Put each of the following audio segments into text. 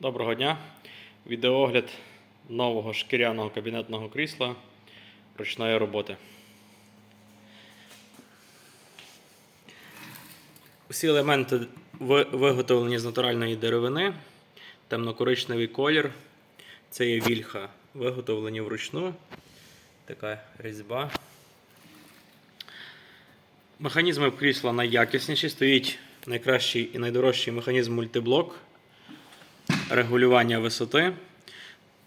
Доброго дня. Відеоогляд нового шкіряного кабінетного крісла ручної роботи. Усі елементи виготовлені з натуральної деревини, темнокоричневий колір. Це є вільха, виготовлені вручну. Така різьба. Механізми крісла найякісніші. Стоїть найкращий і найдорожчий механізм мультиблок регулювання висоти.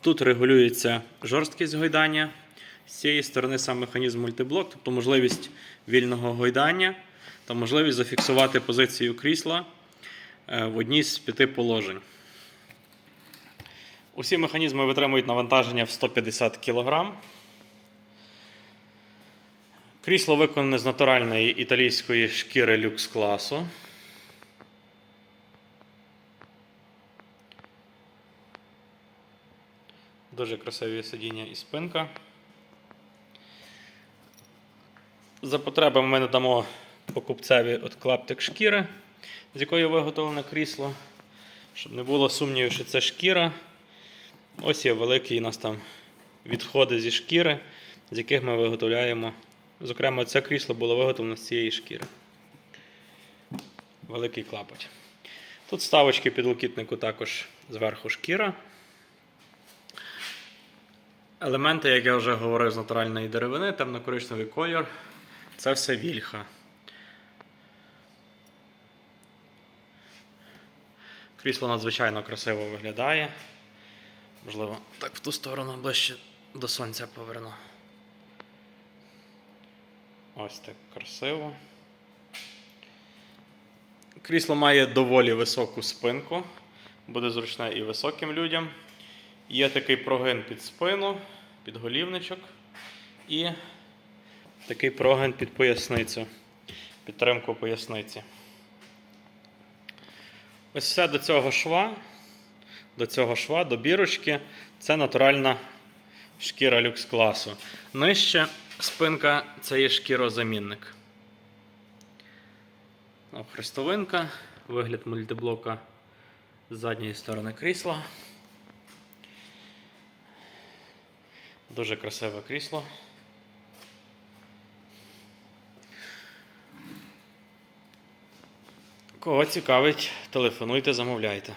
Тут регулюється жорсткість гойдання. З цієї сторони сам механізм мультиблок, тобто можливість вільного гойдання та можливість зафіксувати позицію крісла е, в одній з п'яти положень. Усі механізми витримують навантаження в 150 кг. Крісло виконане з натуральної італійської шкіри люкс класу. Дуже красиві сидіння і спинка. За потребами ми надамо покупцеві от клаптик шкіри, з якої виготовлене крісло. Щоб не було сумнівів, що це шкіра. Ось є великі у нас там відходи зі шкіри, з яких ми виготовляємо. Зокрема, це крісло було виготовлено з цієї шкіри. Великий клапоть. Тут ставочки підлокітнику також зверху шкіра. Елементи, як я вже говорив, з натуральної деревини, темно-коричневий колір. Це все вільха. Крісло надзвичайно красиво виглядає. Можливо, так в ту сторону ближче до сонця поверну. Ось так красиво. Крісло має доволі високу спинку, буде зручне і високим людям. Є такий прогин під спину, під голівничок і такий прогин під поясницю, підтримку поясниці. Ось все до цього шва, до цього шва, до бірочки, це натуральна шкіра люкс класу. Нижче спинка це є шкірозамінник. Хрестовинка, вигляд мультиблока з задньої сторони крісла. Дуже красиве крісло. Кого цікавить, телефонуйте, замовляйте.